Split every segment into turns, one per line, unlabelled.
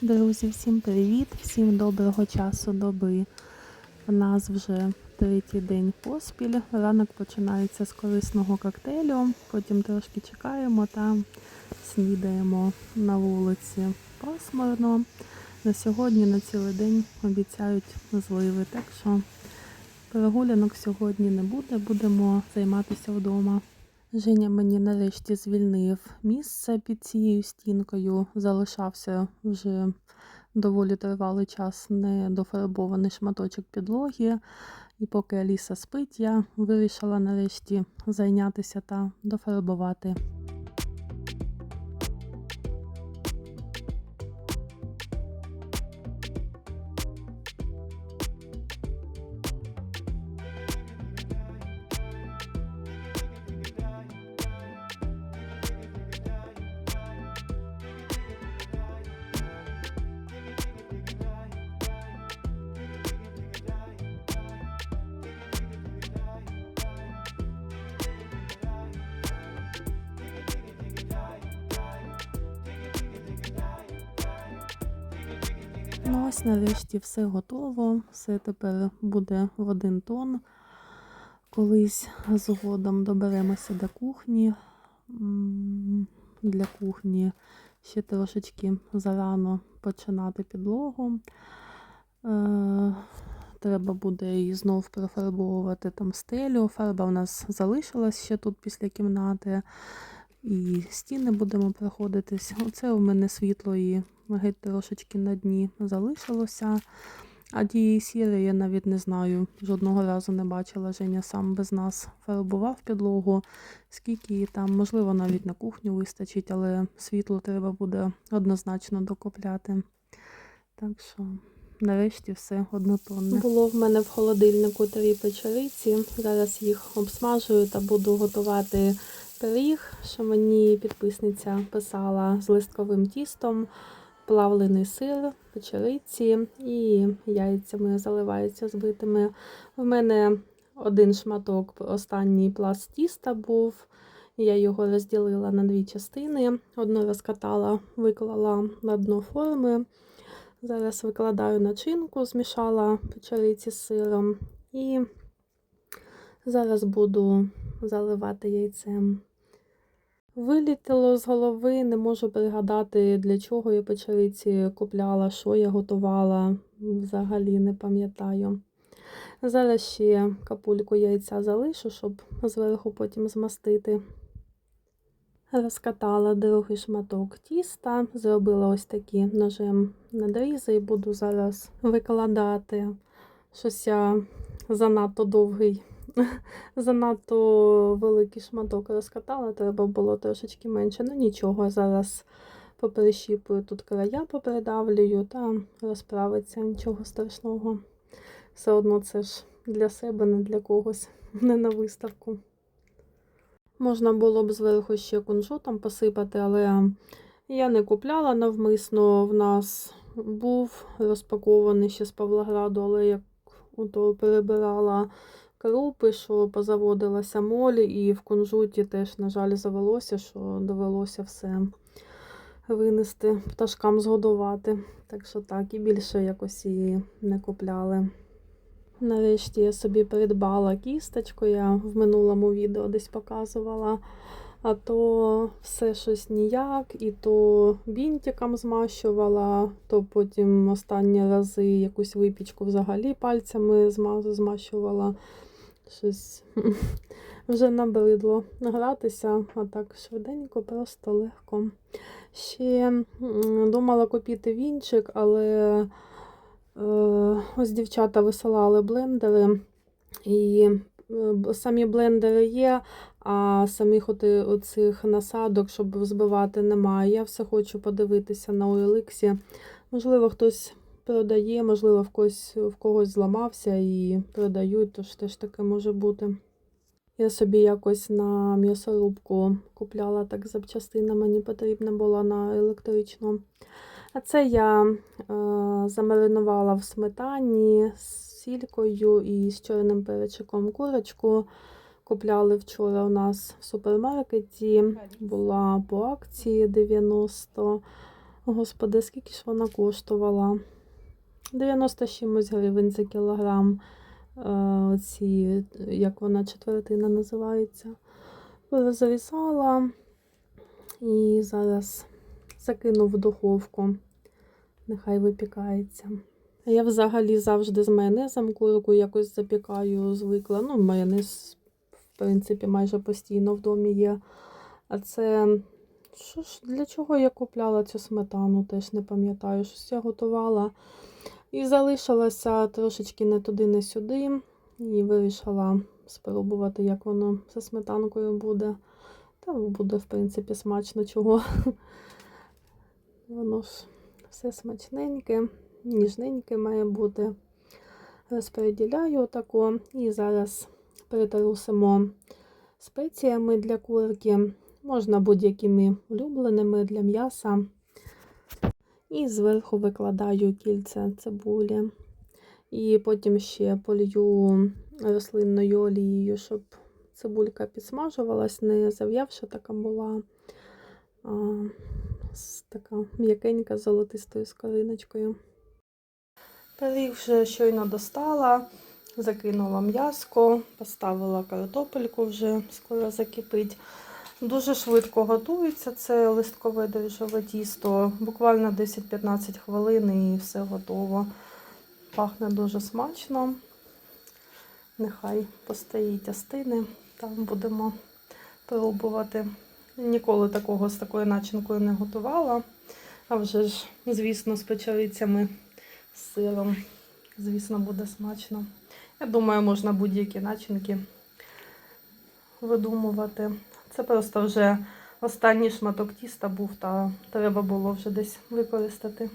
Друзі, всім привіт, всім доброго часу доби. У нас вже третій день поспіль. Ранок починається з корисного коктейлю, потім трошки чекаємо та снідаємо на вулиці пасмурно. На сьогодні на цілий день обіцяють зливи, так що прогулянок сьогодні не буде, будемо займатися вдома. Женя мені нарешті звільнив місце під цією стінкою. Залишався вже доволі тривалий час недофарбований шматочок підлоги. І поки Аліса спить, я вирішила нарешті зайнятися та дофарбувати. Ну ось нарешті все готово. Все тепер буде в один тон. Колись згодом доберемося до кухні. Для кухні ще трошечки зарано починати підлогу. Е, Треба буде її знов профарбовувати там стелю. Фарба в нас залишилась ще тут після кімнати. І стіни будемо проходитись. Оце у мене світло і геть трошечки на дні залишилося. А тієї сіри я навіть не знаю. Жодного разу не бачила. Женя сам без нас фарбував підлогу. Скільки її там, можливо, навіть на кухню вистачить, але світло треба буде однозначно докупляти. Так що, нарешті все однотонне. Було в мене в холодильнику три печериці. Зараз їх обсмажую та буду готувати пиріг, що мені підписниця писала з листковим тістом, плавлений сир, печериці і яйцями заливаються збитими. В мене один шматок, останній пласт тіста був. Я його розділила на дві частини. Одну розкатала, виклала на дно форми. Зараз викладаю начинку, змішала печериці з сиром і зараз буду заливати яйцем. Вилітіло з голови, не можу пригадати, для чого я печериці купляла, що я готувала. Взагалі не пам'ятаю. Зараз ще капульку яйця залишу, щоб зверху потім змастити. Розкатала другий шматок тіста, зробила ось такі ножем надрізи і буду зараз викладати. Щось я занадто довгий, занадто великий шматок розкатала, треба було трошечки менше. Ну нічого, зараз поперещіпую тут края, попридавлюю та розправиться, нічого страшного. Все одно це ж для себе, не для когось, не на виставку. Можна було б зверху ще кунжутом посипати, але я не купляла навмисно. В нас був розпакований ще з Павлограду, але як ото перебирала крупи, що позаводилася молі, і в кунжуті теж, на жаль, завелося, що довелося все винести, пташкам згодувати. Так що так, і більше якось її не купляли. Нарешті я собі придбала кісточку, я в минулому відео десь показувала. А то все щось ніяк, і то бінтиком змащувала, то потім останні рази якусь випічку взагалі пальцями змащувала. Щось вже набридло гратися, а так швиденько, просто легко. Ще думала купити вінчик, але е, ось дівчата висилали блендери, і е, самі блендери є, а самих оцих насадок, щоб збивати, немає. Я все хочу подивитися на OLX. Можливо, хтось продає, можливо, в когось, в когось зламався і продають, тож теж таке може бути. Я собі якось на м'ясорубку купляла так запчастина, мені потрібна була на електричну. А це я е, замаринувала в сметані з сількою і з чорним перчиком курочку. Купляли вчора у нас в супермаркеті, була по акції 90 Господи, скільки ж вона коштувала? 90 чимось гривень за кілограм. Е, Оці, як вона четвертина називається. Розрізала і зараз закину в духовку. Нехай випікається. Я взагалі завжди з майонезом курку якось запікаю, звикла. Ну, майонез, в принципі, майже постійно в домі є. А це. Що ж, для чого я купляла цю сметану, теж не пам'ятаю. Щось я готувала і залишилася трошечки не туди, не сюди. І вирішила спробувати, як воно зі сметанкою буде. Та буде, в принципі, смачно чого. Воно ж все смачненьке, ніжненьке має бути. Розподіляю отако. І зараз перетрусимо спеціями для курки. Можна будь-якими улюбленими для м'яса. І зверху викладаю кільця цибулі. І потім ще полью рослинною олією, щоб цибулька підсмажувалась, не зав'явша така була, а така м'якенька з золотистою скориночкою. Пиріг щойно достала, закинула м'яско, поставила картопельку, вже скоро закипить. Дуже швидко готується це листкове дріжджове тісто. Буквально 10-15 хвилин і все готово. Пахне дуже смачно. Нехай постоїть остини, там будемо пробувати. Ніколи такого з такою начинкою не готувала. А вже ж, звісно, з печерицями, з сиром. Звісно, буде смачно. Я думаю, можна будь-які начинки видумувати. Це просто вже останній шматок тіста був, та треба було вже десь використати.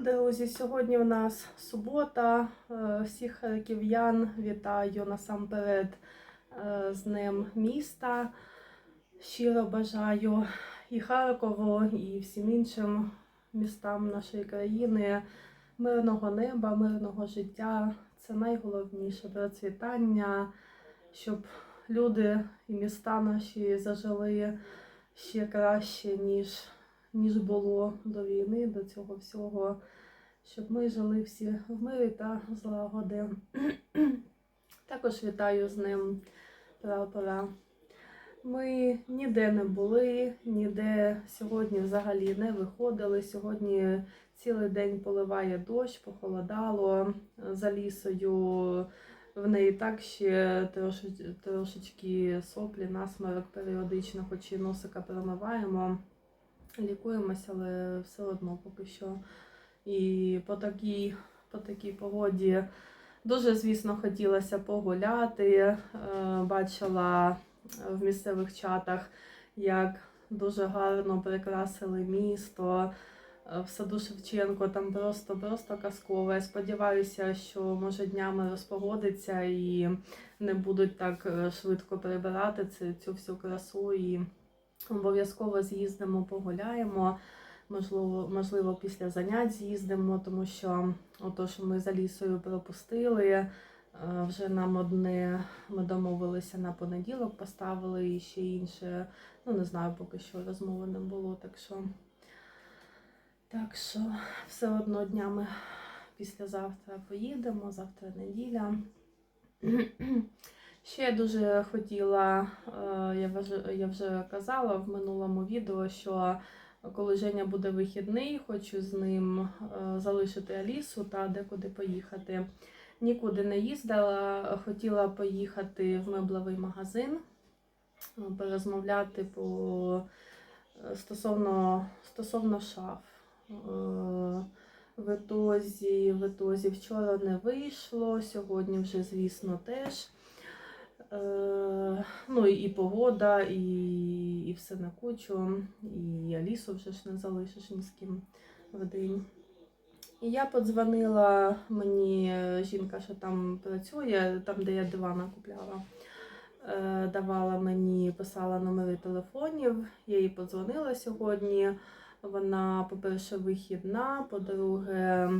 Друзі, сьогодні в нас субота. Е, Всіх харків'ян вітаю насамперед е, з Днем міста. Щиро бажаю і Харкову, і всім іншим містам нашої країни мирного неба, мирного життя. Це найголовніше процвітання, щоб люди і міста наші зажили ще краще, ніж, ніж було до війни, до цього всього, щоб ми жили всі в мирі та злагоди. Також вітаю з ним прапора. Ми ніде не були, ніде сьогодні взагалі не виходили. Сьогодні цілий день поливає дощ, похолодало за лісою. В неї так ще трошечки, соплі, насморок періодично, хоч і носика промиваємо, лікуємося, але все одно поки що. І по такій, по такій погоді дуже, звісно, хотілося погуляти. Е, Бачила в місцевих чатах, як дуже гарно прикрасили місто. Е, В саду Шевченко там просто просто казково. Я сподіваюся, що може днями розпогодиться і не будуть так е, швидко прибирати цю, цю всю красу. І обов'язково з'їздимо, погуляємо. Можливо, можливо, після занять з'їздимо, тому що ото, що ми за лісою пропустили. е, Вже нам одне ми домовилися на понеділок, поставили і ще інше. Ну не знаю, поки що розмови не було. Так що так що все одно днями післязавтра поїдемо, завтра неділя. Ще я дуже хотіла, е, я вже, казала в минулому відео, що коли Женя буде вихідний, хочу з ним е, залишити Алісу та декуди поїхати. Нікуди не їздила, хотіла поїхати в меблевий магазин, е, порозмовляти по стосовно, стосовно шаф. Е, В ітозі, в ітозі вчора не вийшло, сьогодні вже, звісно, теж. Е, Ну і погода, і, і все на кучу, і Алісу вже ж не залишиш ні з ким в день. І я подзвонила мені жінка, що там працює, там, де я дивана купляла. е, Давала мені, писала номери телефонів. Я їй подзвонила сьогодні. Вона, по-перше, вихідна, по-друге,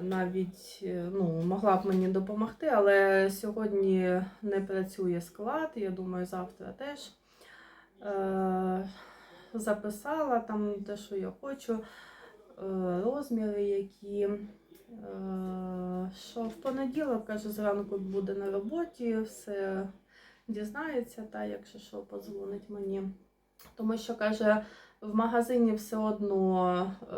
навіть е, ну, могла б мені допомогти, але сьогодні не працює склад. Я думаю, завтра теж. Е, записала там те, що я хочу. е, розміри, які. Е, Що в понеділок, каже, зранку буде на роботі, все дізнається, та якщо що, подзвонить мені. Тому що каже, в магазині все одно е,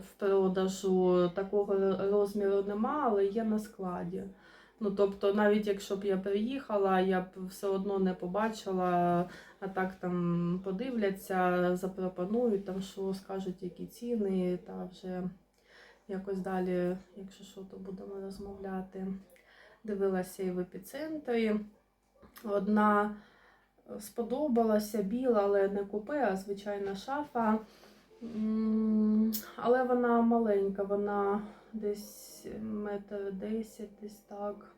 в продажу такого розміру нема, але є на складі. Ну, тобто, навіть якщо б я приїхала, я б все одно не побачила, а так там подивляться, запропонують, там що скажуть, які ціни, та вже якось далі, якщо що, то будемо розмовляти. Дивилася і в епіцентрі. Одна сподобалася біла, але не купе, а звичайна шафа. Але вона маленька, вона десь метр десять, десь так.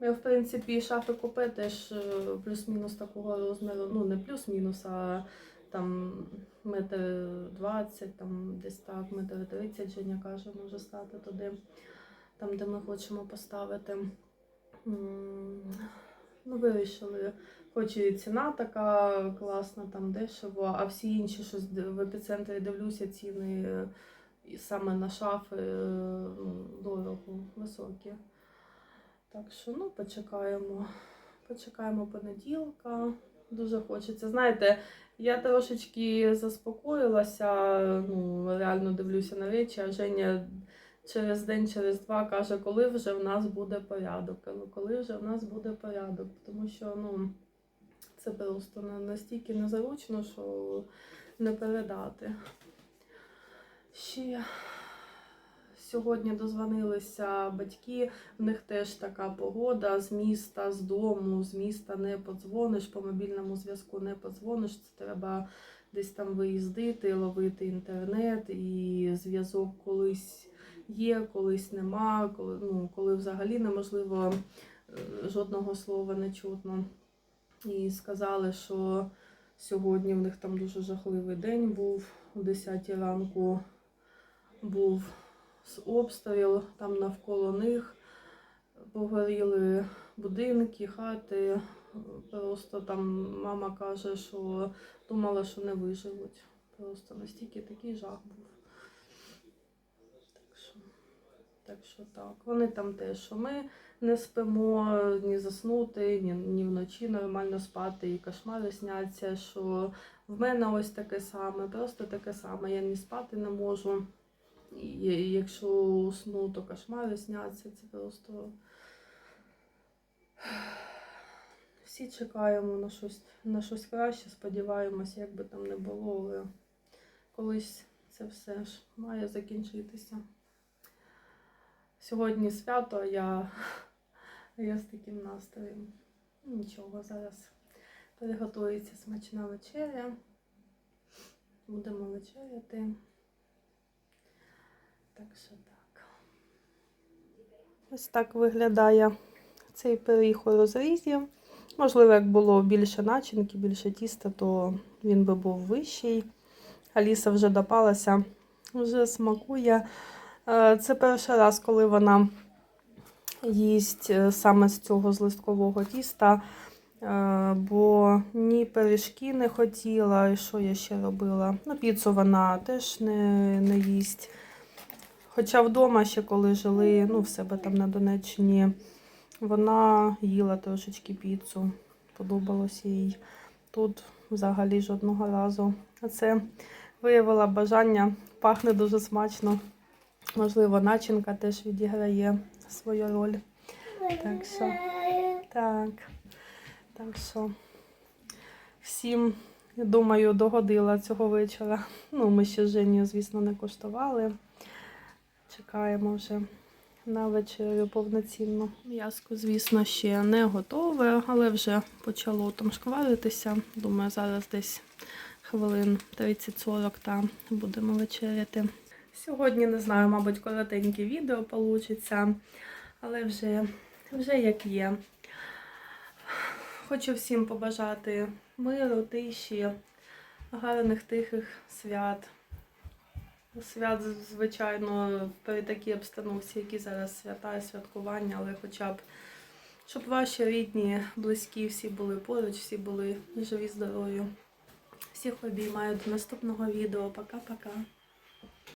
Я, в принципі, шафи купе теж е, плюс-мінус такого розміру. Ну, не плюс-мінус, а там метр двадцять, там десь так, метр тридцять, Женя каже, може стати туди, там, де ми хочемо поставити. Ну, вирішили. Хоч і ціна така класна, там дешево, а всі інші, що в епіцентрі дивлюся, ціни е, і саме на шафи е, ну, дорого, високі. Так що, ну, почекаємо. Почекаємо понеділка. Дуже хочеться. Знаєте, я трошечки заспокоїлася, ну, реально дивлюся на речі, а Женя через день, через два каже, коли вже в нас буде порядок. Коли вже в нас буде порядок. Тому що, ну, це просто настільки незаручно, що не передати. Ще сьогодні дозвонилися батьки, в них теж така погода з міста, з дому, з міста не подзвониш, по мобільному зв'язку не подзвониш. Це треба десь там виїздити, ловити інтернет, і зв'язок колись є, колись нема, коли, ну, коли взагалі неможливо е, жодного слова не чутно. І сказали, що сьогодні в них там дуже жахливий день був о 10 ранку. Був з обстріл, там навколо них погоріли будинки, хати. Просто там мама каже, що думала, що не виживуть. Просто настільки такий жах був. Так що, так що так. Вони там теж, що ми не спимо, ні заснути, ні, ні вночі нормально спати, і кошмари сняться, що в мене ось таке саме, просто таке саме. Я ні спати не можу. І якщо усну, то кошмари сняться. Це просто. Всі чекаємо на щось, на щось краще, сподіваємося, як би там не було, але колись це все ж має закінчитися. Сьогодні свято, а я, я з таким настроєм. Нічого, зараз приготується смачна вечеря. Будемо вечеряти. Так що так. Ось так виглядає цей пиріг у розрізі. Можливо, як було більше начинки, більше тіста, то він би був вищий. Аліса вже допалася, вже смакує. Е, Це перший раз, коли вона їсть е, саме з цього з листкового тіста, е, бо ні пиріжки не хотіла, і що я ще робила. Ну, піцу вона теж не, не їсть. Хоча вдома ще коли жили, ну, в себе там на Донеччині, вона їла трошечки піцу, подобалося їй. Тут взагалі жодного разу. А це виявила бажання, пахне дуже смачно. Можливо, начинка теж відіграє свою роль. Так що, так, так що всім, думаю, догодила цього вечора. Ну, ми ще з Женєю, звісно, не коштували. Чекаємо вже на вечерю повноцінно. М'яско, звісно, ще не готове, але вже почало там шкваритися. Думаю, зараз десь хвилин 30-40 та будемо вечеряти. Сьогодні не знаю, мабуть, коротеньке відео вийде, але вже, вже як є. Хочу всім побажати миру, тиші, гарних тихих свят. Свят, звичайно, при такій обстановці, які зараз свята і святкування, але хоча б, щоб ваші рідні, близькі всі були поруч, всі були живі, здорові. Всіх обіймаю до наступного відео. Пока-пока.